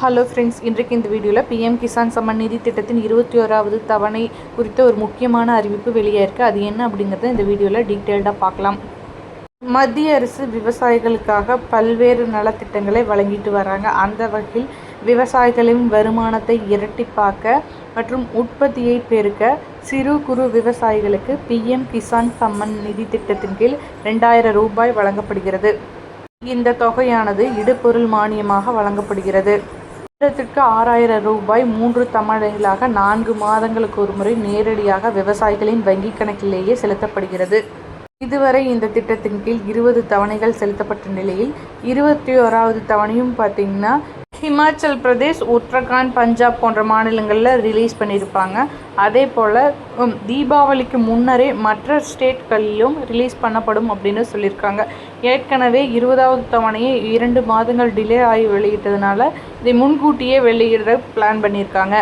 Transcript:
Hello friends இன்றைக்கு இந்த வீடியோவில் பிஎம் கிசான் சம்மன் நிதி திட்டத்தின் இருபத்தி ஓராவது தவணை குறித்த ஒரு முக்கியமான அறிவிப்பு வெளியாயிருக்கு அது என்ன அப்படிங்கிறத இந்த வீடியோவில் டீட்டெயில்டாக பார்க்கலாம். மத்திய அரசு விவசாயிகளுக்காக பல்வேறு நலத்திட்டங்களை வழங்கிட்டு வராங்க. அந்த வகையில் விவசாயிகளின் வருமானத்தை இரட்டிப்பாக்க மற்றும் உற்பத்தியை பெருக்க சிறு குறு விவசாயிகளுக்கு பிஎம் கிசான் சம்மன் நிதி திட்டத்தின் கீழ் ரெண்டாயிரம் ரூபாய் வழங்கப்படுகிறது. இந்த தொகையானது இடுபொருள் மானியமாக வழங்கப்படுகிறது. வருடத்திற்கு ஆறாயிரம் ரூபாய் மூன்று தவணைகளாக நான்கு மாதங்களுக்கு ஒருமுறை நேரடியாக விவசாயிகளின் வங்கிக் கணக்கிலேயே செலுத்தப்படுகிறது. இதுவரை இந்த திட்டத்தின் கீழ் இருபது தவணைகள் செலுத்தப்பட்ட நிலையில் இருபத்தி ஓராவது தவணையும் பார்த்திங்கன்னா ஹிமாச்சல் பிரதேஷ் உத்தரகாண்ட் பஞ்சாப் போன்ற மாநிலங்களில் ரிலீஸ் பண்ணியிருப்பாங்க அதே போல் தீபாவளிக்கு முன்னரே மற்ற ஸ்டேட்களிலும் ரிலீஸ் பண்ணப்படும் அப்படின்னு சொல்லியிருக்காங்க. ஏற்கனவே இருபதாவது தவணையை இரண்டு மாதங்கள் டிலே ஆகி வெளியிட்டதுனால இதை முன்கூட்டியே வெளியிட பிளான் பண்ணியிருக்காங்க.